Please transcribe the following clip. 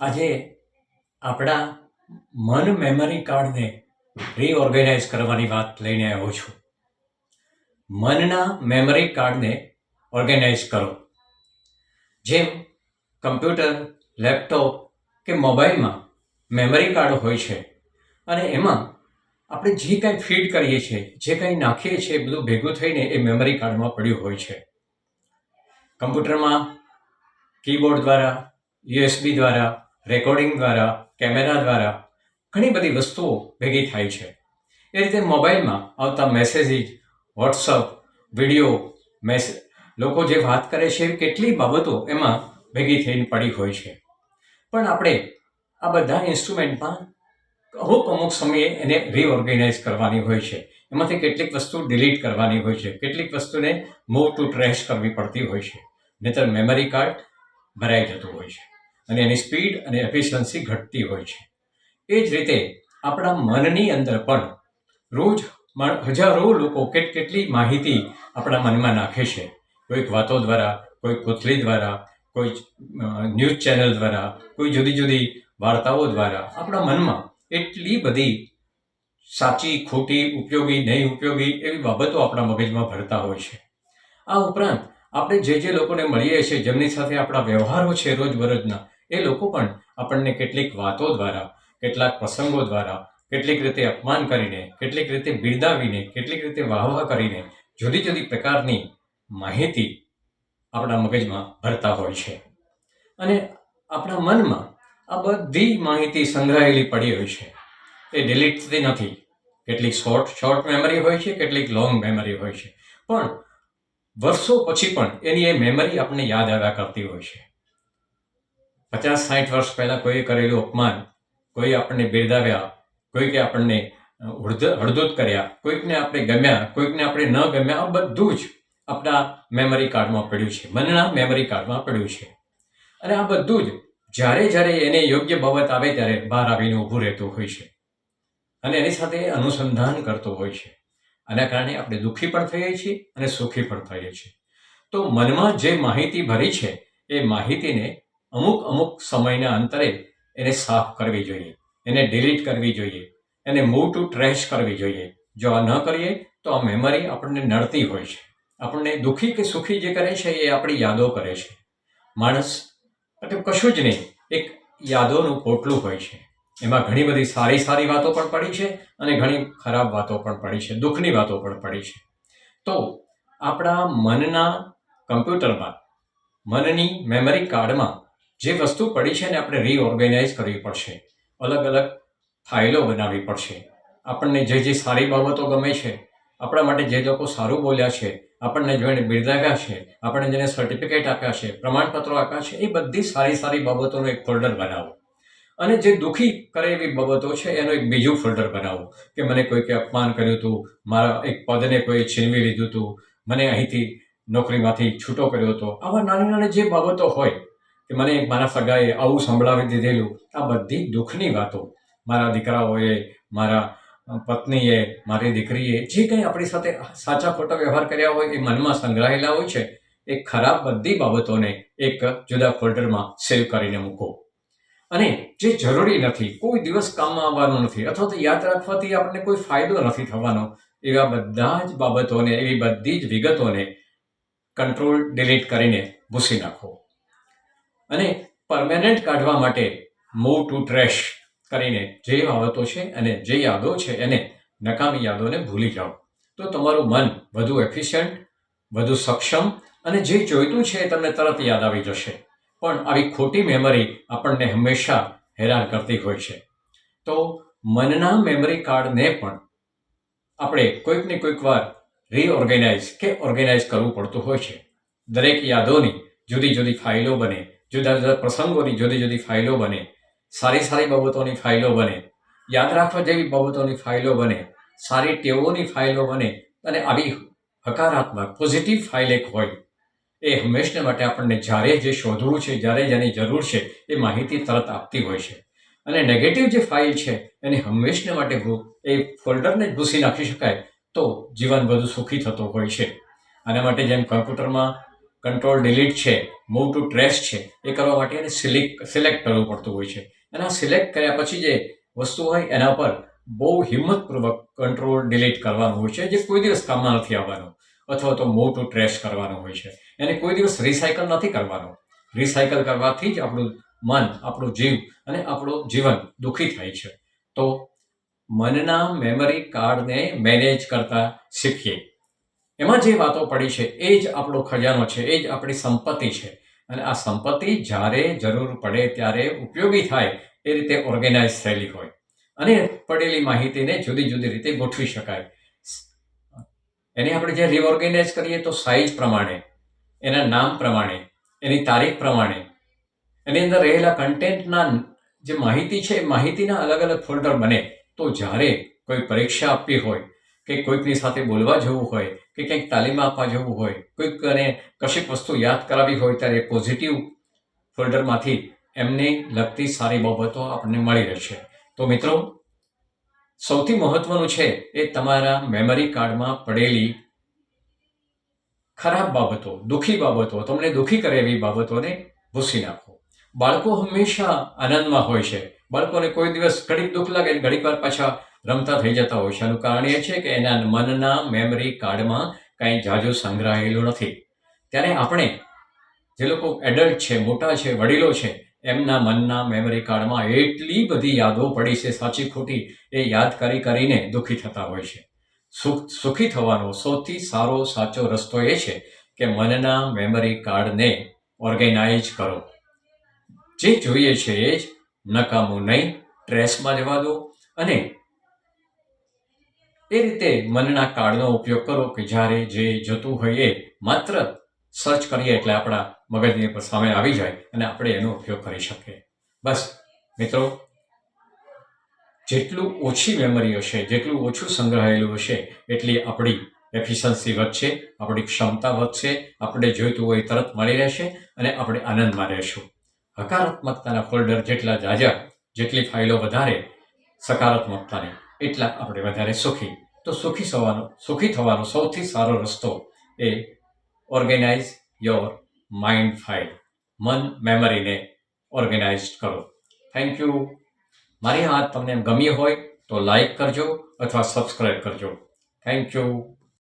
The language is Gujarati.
આજે આપણા મન મેમરી કાર્ડને રીઓર્ગેનાઇઝ કરવાની વાત લઈને આવ્યો છું. મનના મેમરી કાર્ડને ઓર્ગેનાઇઝ કરો. જેમ કમ્પ્યુટર લેપટોપ કે મોબાઈલમાં મેમરી કાર્ડ હોય છે અને એમાં આપણે જે કાંઈ ફીડ કરીએ છીએ, જે કાંઈ નાખીએ છીએ, એ બધું ભેગું થઈને એ મેમરી કાર્ડમાં પડ્યું હોય છે. કમ્પ્યુટરમાં કીબોર્ડ દ્વારા યુએસબી દ્વારા રેકોર્ડિંગ દ્વારા, કેમેરા દ્વારા ઘણી બધી વસ્તુઓ ભેગી થાય છે. એ રીતે મોબાઈલમાં આવતા મેસેજીસ, વોટ્સઅપ, વીડિયો, મેસે, લોકો જે વાત કરે છે, કેટલી બાબતો એમાં ભેગી થઈને પડી હોય છે. પણ આપણે આ બધા ઇન્સ્ટ્રુમેન્ટમાં અમુક અમુક સમયે એને રીઓર્ગેનાઇઝ કરવાની હોય છે. એમાંથી કેટલીક વસ્તુ ડિલીટ કરવાની હોય છે. કેટલીક વસ્તુને મૂવ ટુ ટ્રેશ કરવી પડતી હોય છે. નહીતર મેમરી કાર્ડ ભરાઈ જતું હોય છે. અને એની સ્પીડ અને એફિશિયન્સી ઘટતી હોય છે. એ જ રીતે આપણા મનની અંદર પણ રોજ હજારો લોકો કેટ, કેટલી માહિતી આપણા મનમાં નાખે છે. કોઈક વાતો દ્વારા, કોઈ કોથળી દ્વારા, કોઈ ન્યૂઝ ચેનલ દ્વારા, કોઈ જુદી જુદી વાર્તાઓ દ્વારા આપણા મનમાં એટલી બધી સાચી, ખોટી, ઉપયોગી, નહીં ઉપયોગી એવી બાબતો આપણા મગજમાં ભરતા હોય છે. આ ઉપરાંત આપણે જે જે લોકોને મળીએ છીએ, જેમની સાથે આપણા વ્યવહારો છે રોજબરોજના એ લોકો પણ આપણને કેટલીક વાતો દ્વારા, કેટલાક પ્રસંગો દ્વારા, કેટલીક રીતે અપમાન કરીને, કેટલીક રીતે બિરદાવીને, કેટલીક રીતે વાહવાહ કરીને જુદી જુદી પ્રકારની માહિતી આપણા મગજમાં ભરતા હોય છે. અને આપણા મનમાં આ બધી માહિતી સંગ્રહાયેલી પડી હોય છે. એ ડિલીટ થતી નથી. કેટલીક શોર્ટ શોર્ટ મેમરી હોય છે, કેટલીક લોંગ મેમરી હોય છે. પણ, વર્ષો પછી પણ એની એ મેમરી આપણને યાદ આવ્યા કરતી હોય છે. પચાસ સાઠ વર્ષ પહેલાં કોઈએ કરેલું અપમાન કોઈ આપણને બિરદાવ્યા, કોઈકે આપણને હળદ- હળદૂત કર્યા, કોઈકને આપણે ગમ્યા, કોઈકને આપણે ન ગમ્યા, આ બધું જ આપણા મેમરી કાર્ડમાં પડ્યું છે. મનના મેમરી કાર્ડમાં પડ્યું છે. અને આ બધું જ જ્યારે જ્યારે એને યોગ્ય બાબત આવે ત્યારે બહાર આવીને ઊભું રહેતું હોય છે. અને એની સાથે અનુસંધાન કરતો હોય છે. આના કારણે આપણે દુઃખી પણ થઈએ છીએ અને સુખી પણ થઈએ છીએ. તો મનમાં જે માહિતી ભરી છે, એ માહિતીને અમુક અમુક સમયના અંતરે એને સાફ કરવી જોઈએ, એને ડિલીટ કરવી જોઈએ, એને મૂવ ટુ ટ્રેશ કરવી જોઈએ. જો આ ન કરીએ, તો આ મેમરી આપણને નડતી હોય છે. આપણને દુઃખી કે સુખી જે કરે છે, એ આપણી યાદો કરે છે. માણસ એટલે કશું જ નહીં, એક યાદોનું પોટલું હોય છે. એમાં ઘણી બધી સારી સારી વાતો પણ પડી છે અને ઘણી ખરાબ વાતો પણ પડી છે, દુઃખની વાતો પણ પડી છે. તો આપણા મનના કમ્પ્યુટરમાં, મનની મેમરી કાર્ડમાં જે વસ્તુ પડી છે ને આપણે રીઓર્ગેનાઇઝ કરવી પડશે, અલગ અલગ ફાઇલો બનાવવી પડશે. આપણને જે જે સારી બાબતો ગમે છે, આપણા માટે જે લોકો સારું બોલ્યા છે, આપણને જોઈને બિરદાવ્યા છે, આપણને જેને સર્ટિફિકેટ આપ્યા છે, પ્રમાણપત્રો આપ્યા છે, એ બધી સારી સારી બાબતોનો એક ફોલ્ડર બનાવો. અને જે દુઃખી કરે એવી બાબતો છે, એનો એક બીજું ફોલ્ડર બનાવો. કે મને કોઈકે અપમાન કર્યું હતું મારા એક પદને કોઈ છીનવી લીધું હતું મને અહીંથી નોકરીમાંથી છૂટો કર્યો હતો. આવા નાની નાની જે બાબતો હોય કે મને મારા સગાએ આવું સંભળાવી દીધેલું. આ બધી દુઃખની વાતો. મારા દીકરાઓએ, મારા પત્નીએ, મારી દીકરીએ જે કંઈ આપણી સાથે સાચા ખોટા વ્યવહાર કર્યા હોય એ મનમાં સંગ્રહાયેલા હોય છે, એ ખરાબ બધી બાબતોને એક જુદા ફોલ્ડરમાં સેવ કરીને મૂકો. અને જે જરૂરી નથી, કોઈ દિવસ કામમાં આવવાનું નથી, અથવા તો યાદ રાખવાથી આપણને કોઈ ફાયદો નથી થવાનો, એવા બધા જ બાબતોને, એવી બધી જ વિગતોને કંટ્રોલ ડિલીટ કરીને ભૂસી નાખો. અને પરમેનન્ટ કાઢવા માટે મૂવ ટુ ટ્રેશ કરીને જે બાબતો છે અને જે યાદો છે એને નકામી યાદોને ભૂલી જાઓ. તો તમારું મન વધુ એફિશિયન્ટ વધુ સક્ષમ અને જે જોઈતું છે એ તમને તરત યાદ આવી જશે. પણ આવી ખોટી મેમરી આપણને હંમેશા હેરાન કરતી હોય છે. તો મનના મેમરી કાર્ડને પણ આપણે કોઈક ને કોઈક વાર રીઓર્ગેનાઇઝ કે ઓર્ગેનાઇઝ કરવું પડતું હોય છે. દરેક યાદોની જુદી જુદી ફાઇલો બને જુદા જુદા પ્રસંગોની જુદી જુદી ફાઇલો બને, સારી સારી બાબતોની ફાઇલો બને, યાદ રાખવા જેવી બાબતોની ફાઇલો બને, સારી ટેવોની ફાઇલો બને અને આવી હકારાત્મક પોઝિટિવ ફાઇલ એક હોય. એ હંમેશને માટે આપણને જ્યારે જે શોધવું છે, જ્યારે જેની જરૂર છે, એ માહિતી તરત આપતી હોય છે. અને નેગેટિવ જે ફાઇલ છે, એને હંમેશને માટે એ ફોલ્ડરને જ ભૂસી નાખી શકાય તો જીવન વધુ સુખી થતું હોય છે. આના માટે જેમ કમ્પ્યુટરમાં કંટ્રોલ ડિલીટ છે મૂવ ટુ ટ્રેસ છે, એ કરવા માટે એને સિલેક્ટ સિલેક્ટ કરવું પડતું હોય છે. આ સિલેક્ટ કર્યા પછી જે વસ્તુ હોય એના પર બહુ હિંમતપૂર્વક કંટ્રોલ ડિલીટ કરવાનું હોય છે, જે કોઈ દિવસ કામમાં નથી આવવાનું. અથવા તો મૂવ ટુ ટ્રેસ કરવાનું હોય છે. એને કોઈ દિવસ રિસાયકલ નથી કરવાનું. રિસાયકલ કરવાથી જ આપણું મન, આપણું જીવ અને આપણું જીવન દુઃખી થાય છે. તો મનના મેમરી કાર્ડને મેનેજ કરતા શીખીએ. એમાં જે વાતો પડી છે, એ જ આપણો ખજાનો છે, એ જ આપણી સંપત્તિ છે. અને આ સંપત્તિ જ્યારે જરૂર પડે ત્યારે ઉપયોગી થાય એ રીતે ઓર્ગેનાઇઝ થયેલી હોય. અને પડેલી માહિતીને જુદી જુદી રીતે ગોઠવી શકાય. એને આપણે જે રિઓર્ગેનાઇઝ કરીએ તો સાઇઝ પ્રમાણે, એના નામ પ્રમાણે, એની તારીખ પ્રમાણે, એની અંદર રહેલા કન્ટેન્ટના જે માહિતી છે, એ માહિતીના અલગ અલગ ફોલ્ડર બને. તો જ્યારે કોઈ પરીક્ષા આપવી હોય કે કોઈકની સાથે બોલવા જવું હોય, કે કંઈક તાલીમ આપવા જવું હોય કોઈકને કશીક વસ્તુ યાદ કરાવી હોય ત્યારે પોઝિટિવ ફોલ્ડરમાંથી એમને લગતી સારી બાબતો આપણને મળી રહેશે. તો મિત્રો, સૌથી મહત્વનું છે એ તમારા મેમરી કાર્ડમાં પડેલી ખરાબ બાબતો, દુઃખી બાબતો, તમને દુઃખી કરે એવી બાબતોને ભૂસી નાખો. બાળકો હંમેશા આનંદમાં હોય છે. બાળકોને કોઈ દિવસ ઘડીક દુઃખ લાગે ઘડીક વાર પાછા રમતા થઈ જતા હોય છે. એનું કારણ એ છે કે એના મનના મેમરી કાર્ડમાં કાંઈ જાજુ સંગ્રહાયેલું નથી. ત્યારે આપણે જે લોકો એડલ્ટ છે, મોટા છે, વડીલો છે, એમના મનના મેમરી કાર્ડમાં એટલી બધી યાદો પડી છે, સાચી ખોટી, એ યાદ કરી કરીને દુઃખી થતા હોય છે. સુખ, સુખી થવાનો સૌથી સારો, સાચો રસ્તો એ છે કે મનના મેમરી કાર્ડને ઓર્ગેનાઇઝ કરો. જે જોઈએ છે એ જ નકામું નહીં ટ્રેસમાં જવા દો અને એ રીતે મનના કાર્ડનો ઉપયોગ કરો કે જ્યારે જે જતું હોય એ માત્ર સર્ચ કરીએ એટલે આપણા મગજની પર સામે આવી જાય અને આપણે એનો ઉપયોગ કરી શકીએ. બસ, મિત્રો, જેટલું ઓછી મેમરી હશે, જેટલું ઓછું સંગ્રહાયેલું હશે, એટલી આપણી એફિશન્સી વધશે, આપણી ક્ષમતા વધશે, આપણે જોઈતું હોય તરત મળી રહેશે અને આપણે આનંદમાં રહેશું. હકારાત્મકતાના ફોલ્ડર જેટલા જાજા, જેટલી ફાઇલો વધારે, સકારાત્મકતાની એટલા આપણે વધારે સુખી તો સુખી થવાનો સુખી થવાનો સૌથી સારો રસ્તો એ ઓર્ગેનાઇઝ યોર માઇન્ડ ફાઇલ મન મેમરીને ઓર્ગેનાઇઝ કરો. થેન્ક યુ મારી આ તમને ગમી હોય તો લાઈક કરજો અથવા સબસ્ક્રાઈબ કરજો. Thank you